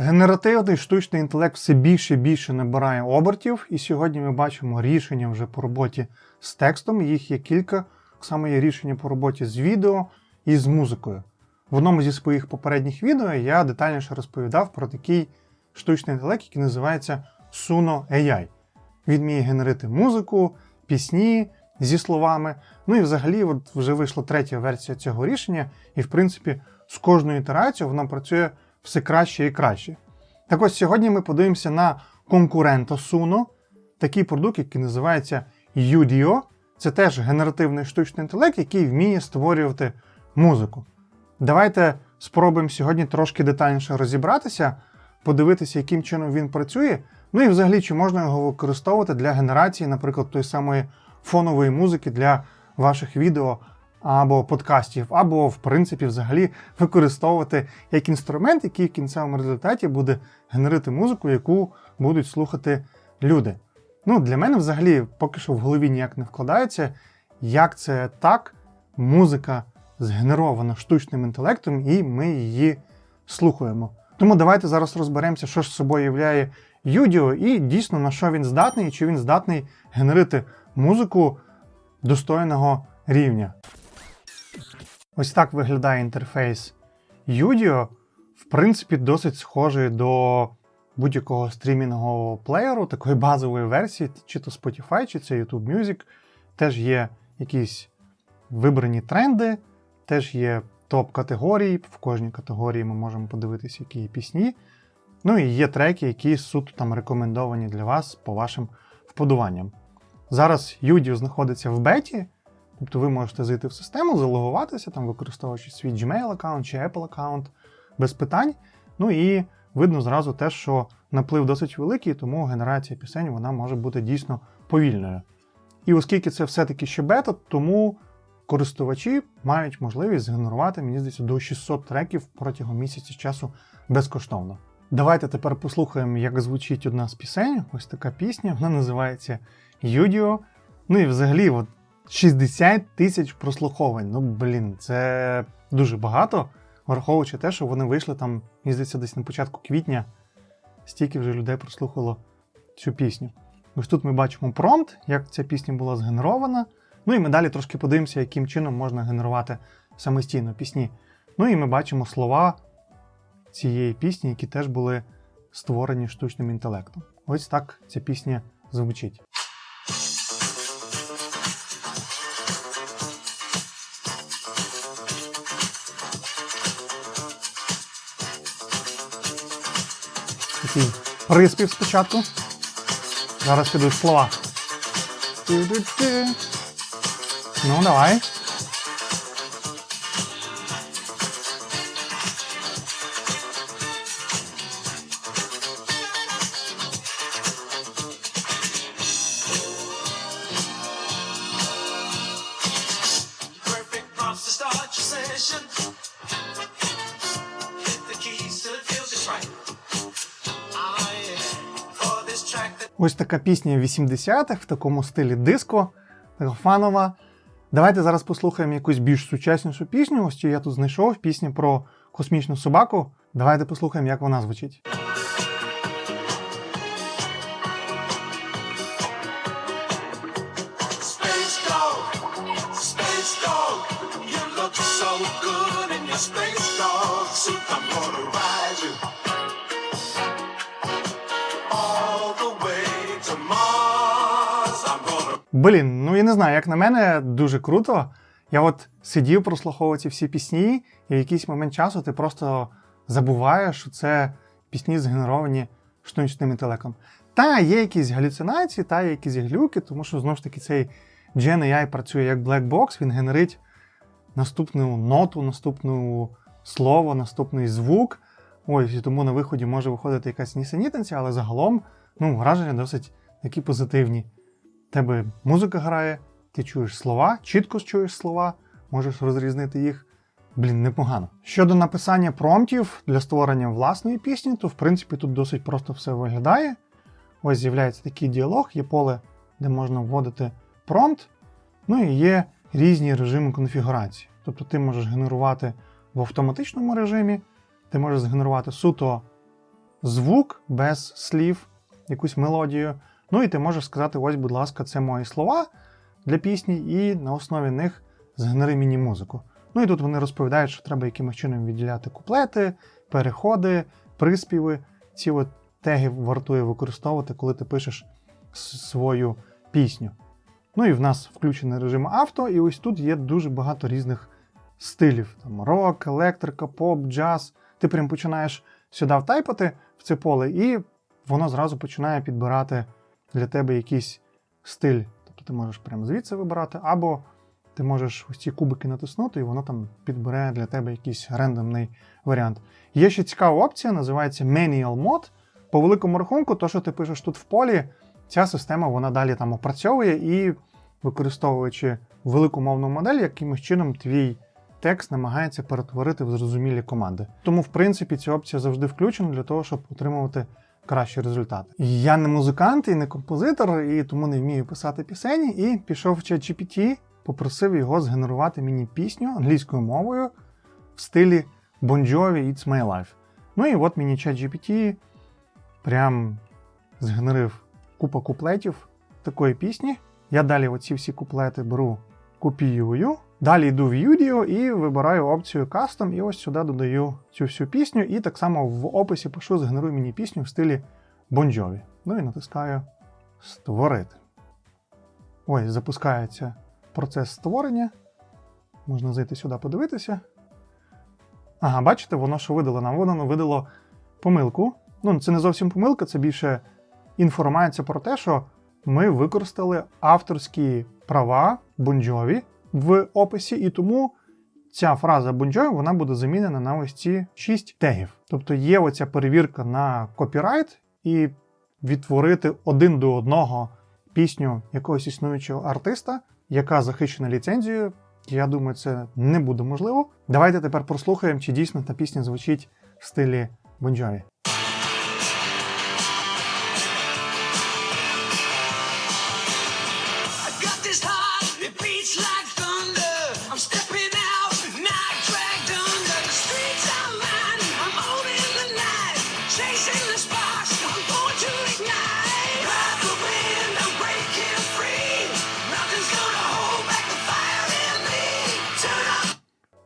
Генеративний штучний інтелект все більше і більше набирає обертів, і сьогодні ми бачимо рішення вже по роботі з текстом. Їх є кілька. Само є рішення по роботі з відео і з музикою. В одному зі своїх попередніх відео я детальніше розповідав про такий штучний інтелект, який називається Suno AI. Він вміє генерити музику, пісні зі словами. Ну і взагалі, от вже вийшла третя версія цього рішення, і в принципі з кожною ітерацією воно працює все краще і краще. Так ось сьогодні ми подивимося на конкурента Suno, такий продукт, який називається UDO. Це теж генеративний штучний інтелект, який вміє створювати музику. Давайте спробуємо сьогодні трошки детальніше розібратися, подивитися, яким чином він працює. Ну і взагалі, чи можна його використовувати для генерації, наприклад, тої самої фонової музики для ваших відео або подкастів, або, в принципі, взагалі використовувати як інструмент, який в кінцевому результаті буде генерити музику, яку будуть слухати люди. Ну, для мене взагалі поки що в голові ніяк не вкладається, як це так, музика згенерована штучним інтелектом, і ми її слухаємо. Тому давайте зараз розберемося, що ж собою являє Юдіо, і дійсно на що він здатний, і чи він здатний генерити музику достойного рівня. Ось так виглядає інтерфейс Юдіо. В принципі, досить схожий до будь-якого стрімінгового плеєру, такої базової версії, чи то Spotify, чи це YouTube Music. Теж є якісь вибрані тренди, теж є топ-категорії. В кожній категорії ми можемо подивитися, які пісні. Ну і є треки, які суто там рекомендовані для вас по вашим вподобанням. Зараз Юдіо знаходиться в беті, тобто ви можете зайти в систему, залогуватися, там, використовуючи свій Gmail аккаунт чи Apple аккаунт без питань. Ну і видно зразу те, що наплив досить великий, тому генерація пісень вона може бути дійсно повільною. І оскільки це все-таки ще бета, тому користувачі мають можливість згенерувати, мені здається, до 600 треків протягом місяця часу безкоштовно. Давайте тепер послухаємо, як звучить одна з пісень. Ось така пісня, вона називається Юдіо. Ну і взагалі, от 60 тисяч прослуховань. Ну, блін, це дуже багато, враховуючи те, що вони вийшли там, мені здається, десь на початку квітня. Стільки вже людей прослухало цю пісню. Ось тут ми бачимо промпт, як ця пісня була згенерована. Ну і ми далі трошки подивимося, яким чином можна генерувати самостійно пісні. Ну і ми бачимо слова цієї пісні, які теж були створені штучним інтелектом. Ось так ця пісня звучить. Такий приспів спочатку. Зараз підуть слова. Ну, давай. Perfect start Ось така пісня 80-х в такому стилі диско, фанова. Давайте зараз послухаємо якусь більш сучаснішу пісню. Ось я тут знайшов пісня про космічну собаку. Давайте послухаємо, як вона звучить. space dog, space dog. You look so good in your space Блін, ну я не знаю, як на мене, дуже круто. Я от сидів, прослуховував ці всі пісні, і в якийсь момент часу ти просто забуваєш, що це пісні згенеровані штучним інтелектом. Та є якісь галюцинації, та є якісь глюки, тому що знову ж таки цей Gen AI працює як black box, він генерить наступну ноту, наступну слово, наступний звук. Ось і тому на виході може виходити якась нісенітниця, але загалом ну, враження досить такі позитивні. Тебе музика грає, ти чуєш слова, чітко чуєш слова, можеш розрізнити їх. Блін, непогано. Щодо написання промптів для створення власної пісні, то в принципі тут досить просто все виглядає. Ось з'являється такий діалог, є поле, де можна вводити промпт, ну і є різні режими конфігурації. Тобто ти можеш генерувати в автоматичному режимі, ти можеш згенерувати суто звук без слів, якусь мелодію. Ну і ти можеш сказати: ось, будь ласка, це мої слова для пісні, і на основі них згенери міні-музику. Ну і тут вони розповідають, що треба якимось чином відділяти куплети, переходи, приспіви. Ці от теги вартує використовувати, коли ти пишеш свою пісню. Ну і в нас включений режим авто, і ось тут є дуже багато різних стилів: там рок, електрика, поп, джаз. Ти прям починаєш сюди втайпати в це поле, і воно зразу починає підбирати для тебе якийсь стиль. Тобто ти можеш прямо звідси вибирати, або ти можеш ось ці кубики натиснути, і воно там підбере для тебе якийсь рандомний варіант. Є ще цікава опція, називається Manual Mode. По великому рахунку, то, що ти пишеш тут в полі, ця система вона далі там опрацьовує і, використовуючи велику мовну модель, якимось чином твій текст намагається перетворити в зрозумілі команди. Тому, в принципі, ця опція завжди включена для того, щоб отримувати кращі результати. Я не музикант і не композитор, і тому не вмію писати пісені. І пішов в ChatGPT, попросив його згенерувати мені пісню англійською мовою в стилі Bon Jovi It's My Life. Ну і от мені ChatGPT прям згенерив купа куплетів такої пісні. Я далі оці всі куплети беру, копіюю. Далі йду в Юдіо і вибираю опцію Custom, і ось сюди додаю цю всю пісню, і так само в описі пишу згенеруй мені пісню в стилі Jovi. Ну і натискаю Створити. Ось, запускається процес створення. Можна зайти сюди подивитися. Ага, бачите, воно що видало нам? Воно видало помилку. Ну, це не зовсім помилка, це більше інформація про те, що ми використали авторські права Jovi в описі, і тому ця фраза Jovi, вона буде замінена на ось ці 6 тегів. Тобто є оця перевірка на копірайт, і відтворити один до одного пісню якогось існуючого артиста, яка захищена ліцензією. Я думаю, це не буде можливо. Давайте тепер прослухаємо, чи дійсно та пісня звучить в стилі Bon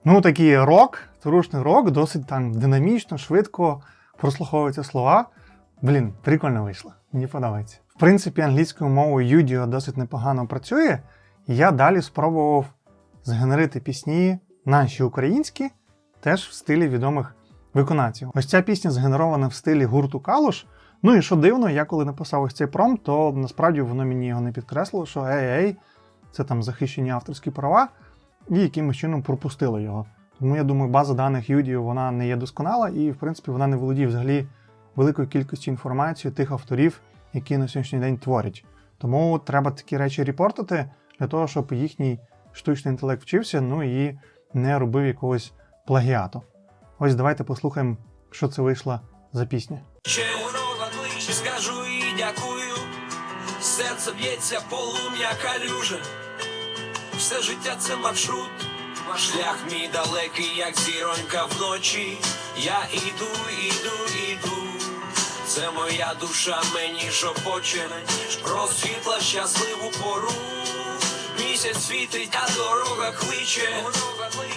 Ну, такий рок, трушний рок, досить там динамічно, швидко прослуховуються слова. Блін, прикольно вийшло. Мені подобається. В принципі, англійською мовою Юдіо досить непогано працює. І я далі спробував згенерити пісні наші українські, теж в стилі відомих виконавців. Ось ця пісня згенерована в стилі гурту Калуш. Ну і що дивно, я коли написав ось цей пром, то насправді воно мені його не підкреслило, що ей, ей, це там захищені авторські права, і якимось чином пропустило його. Тому я думаю, база даних Юдіо вона не є досконала, і в принципі вона не володіє взагалі великою кількістю інформації тих авторів, які на сьогоднішній день творять. Тому треба такі речі репортити для того, щоб їхній штучний інтелект вчився, ну і не робив якогось плагіату. Ось давайте послухаємо, що це вийшла за пісня. Кличі скажу і дякую. Серце б'ється полум'я калюже. Все життя це маршрут. Шлях мій далекий, як зіронька вночі. Я іду, іду, іду. Це моя душа мені шепоче про світла щасливу пору. Місяць світить, а дорога кличе.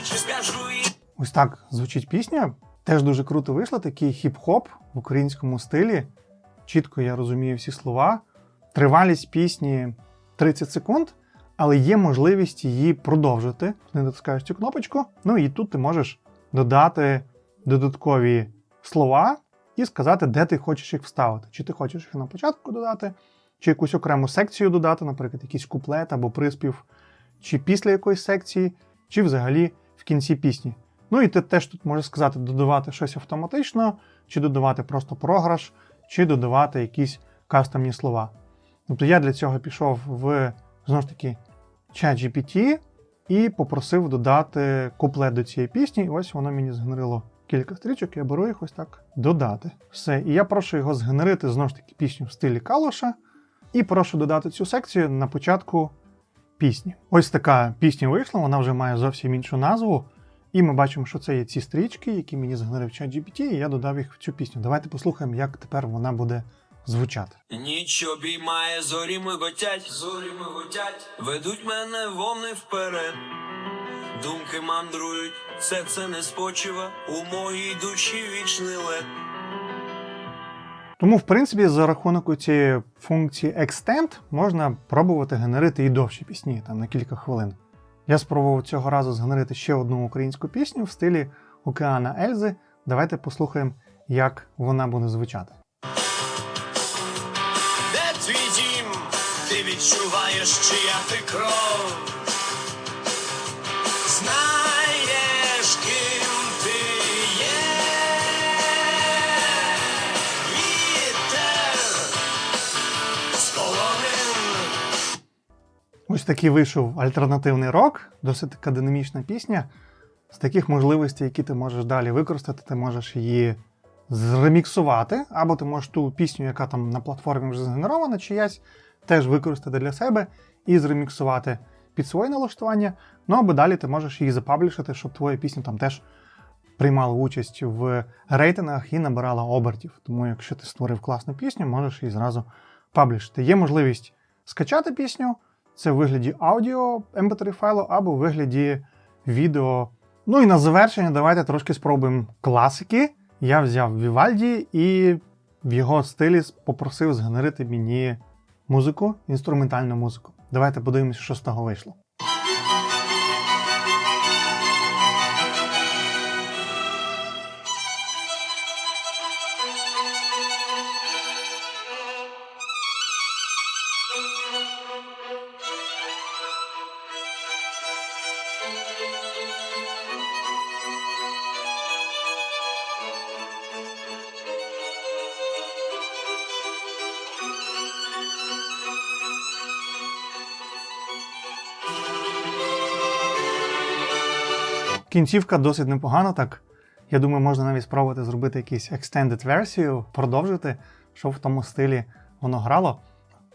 Скажу і Ось так звучить пісня. Теж дуже круто вийшло, такий хіп-хоп в українському стилі. Чітко я розумію всі слова. Тривалість пісні 30 секунд, але є можливість її продовжити. Ти натискаєш цю кнопочку. Ну і тут ти можеш додати додаткові слова і сказати, де ти хочеш їх вставити. Чи ти хочеш їх на початку додати, чи якусь окрему секцію додати, наприклад, якийсь куплет або приспів, чи після якоїсь секції, чи взагалі в кінці пісні. Ну і ти теж тут можеш сказати, додавати щось автоматично, чи додавати просто програш, чи додавати якісь кастомні слова. Тобто я для цього пішов в знову ж таки ChatGPT і попросив додати куплет до цієї пісні. І ось воно мені згенерило кілька стрічок, я беру їх ось так додати. Все. І я прошу його згенерити знову ж таки пісню в стилі Калоша. І прошу додати цю секцію на початку пісні. Ось така пісня вийшла, вона вже має зовсім іншу назву. І ми бачимо, що це є ці стрічки, які мені згенерив ChatGPT, і я додав їх в цю пісню. Давайте послухаємо, як тепер вона буде звучати. Ніч обіймає, зорі миготять, зорі миготять, ведуть мене вовни вперед. Думки мандрують, все це не спочива, у моїй душі вічний лед. Тому, в принципі, за рахунок цієї функції Extend можна пробувати генерити і довші пісні, там на кілька хвилин. Я спробував цього разу згенерити ще одну українську пісню в стилі Океана Ельзи. Давайте послухаємо, як вона буде звучати. Ти відчуваєш, чия ти кров. Знаєш, є. Вітер. Ось такий вийшов альтернативний рок, досить така динамічна пісня. З таких можливостей, які ти можеш далі використати, ти можеш її зреміксувати, або ти можеш ту пісню, яка там на платформі вже згенерована, чиясь, теж використати для себе і зреміксувати під своє налаштування. Ну або далі ти можеш її запаблішити, щоб твоя пісня там теж приймала участь в рейтингах і набирала обертів. Тому, якщо ти створив класну пісню, можеш її зразу паблішити. Є можливість скачати пісню, це в вигляді аудіо MP3 файлу або в вигляді відео. Ну і на завершення давайте трошки спробуємо класики. Я взяв Вівальді і в його стилі попросив згенерити мені музику, інструментальну музику. Давайте подивимося, що з того вийшло. Кінцівка досить непогана, так. Я думаю, можна навіть спробувати зробити якусь extended версію, продовжити, щоб в тому стилі воно грало.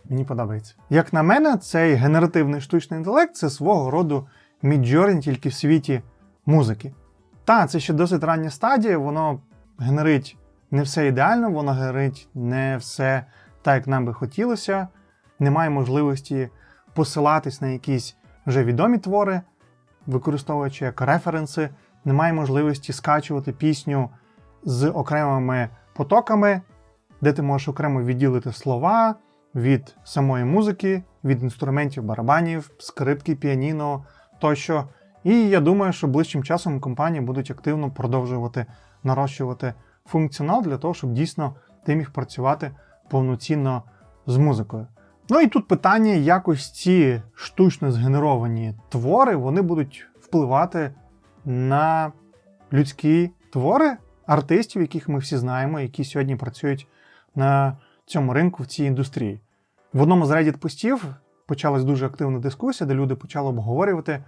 Мені подобається. Як на мене, цей генеративний штучний інтелект це свого роду Midjourney тільки в світі музики. Та, це ще досить рання стадія, воно генерить не все ідеально, воно генерить не все так, як нам би хотілося. Немає можливості посилатись на якісь вже відомі твори, використовуючи як референси, немає можливості скачувати пісню з окремими потоками, де ти можеш окремо відділити слова від самої музики, від інструментів барабанів, скрипки, піаніно тощо. І я думаю, що ближчим часом компанії будуть активно продовжувати нарощувати функціонал для того, щоб дійсно ти міг працювати повноцінно з музикою. Ну і тут питання, як ось ці штучно згенеровані твори вони будуть впливати на людські твори артистів, яких ми всі знаємо, які сьогодні працюють на цьому ринку в цій індустрії. В одному з Reddit постів почалась дуже активна дискусія, де люди почали обговорювати,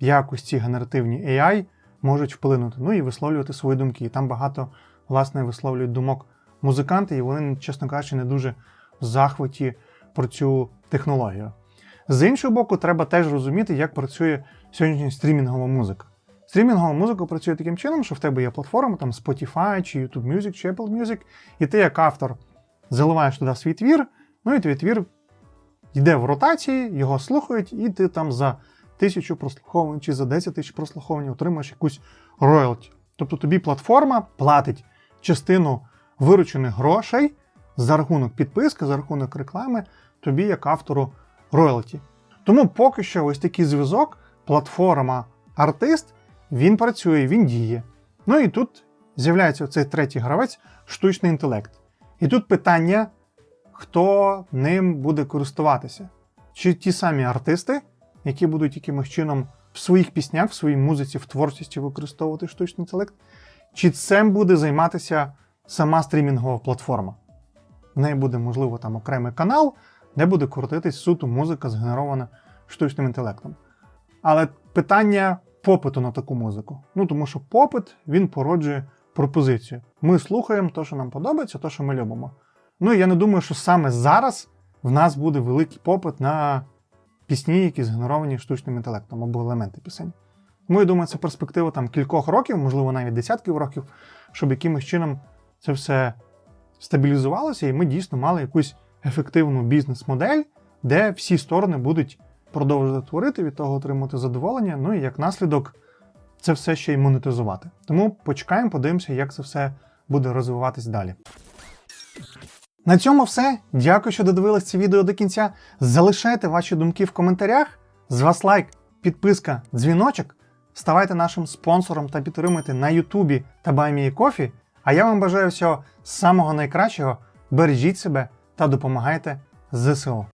як ось ці генеративні AI можуть вплинути, ну і висловлювати свої думки. І там багато власне висловлюють думок музиканти, і вони, чесно кажучи, не дуже в захваті про цю технологію. З іншого боку, треба теж розуміти, як працює сьогоднішня стрімінгова музика. Стрімінгова музика працює таким чином, що в тебе є платформа, там Spotify, чи YouTube Music, чи Apple Music, і ти, як автор, заливаєш туди свій твір, ну і твій твір йде в ротації, його слухають, і ти там за тисячу прослуховувань чи за 10 тисяч прослуховувань отримаєш якусь роялті. Тобто тобі платформа платить частину виручених грошей за рахунок підписки, за рахунок реклами, тобі як автору роялті. Тому поки що ось такий зв'язок, платформа артист, він працює, він діє. Ну і тут з'являється цей третій гравець штучний інтелект. І тут питання, хто ним буде користуватися. Чи ті самі артисти, які будуть якимось чином в своїх піснях, в своїй музиці, в творчості використовувати штучний інтелект, чи цим буде займатися сама стрімінгова платформа. В неї буде, можливо, там окремий канал, де буде крутитись суто музика, згенерована штучним інтелектом. Але питання попиту на таку музику. Ну тому що попит він породжує пропозицію. Ми слухаємо те, що нам подобається, те, що ми любимо. Ну і я не думаю, що саме зараз в нас буде великий попит на пісні, які згенеровані штучним інтелектом або елементи пісень. Тому я думаю, це перспектива там кількох років, можливо, навіть десятків років, щоб якимось чином це все стабілізувалося, і ми дійсно мали якусь ефективну бізнес-модель, де всі сторони будуть продовжувати творити, від того отримати задоволення, ну і як наслідок це все ще й монетизувати. Тому почекаємо, подивимося, як це все буде розвиватись далі. На цьому все. Дякую, що додивились це відео до кінця. Залишайте ваші думки в коментарях. З вас лайк, підписка, дзвіночок. Ставайте нашим спонсором та підтримуйте на Ютубі та Кофі. А я вам бажаю всього самого найкращого. Бережіть себе та допомагайте ЗСУ.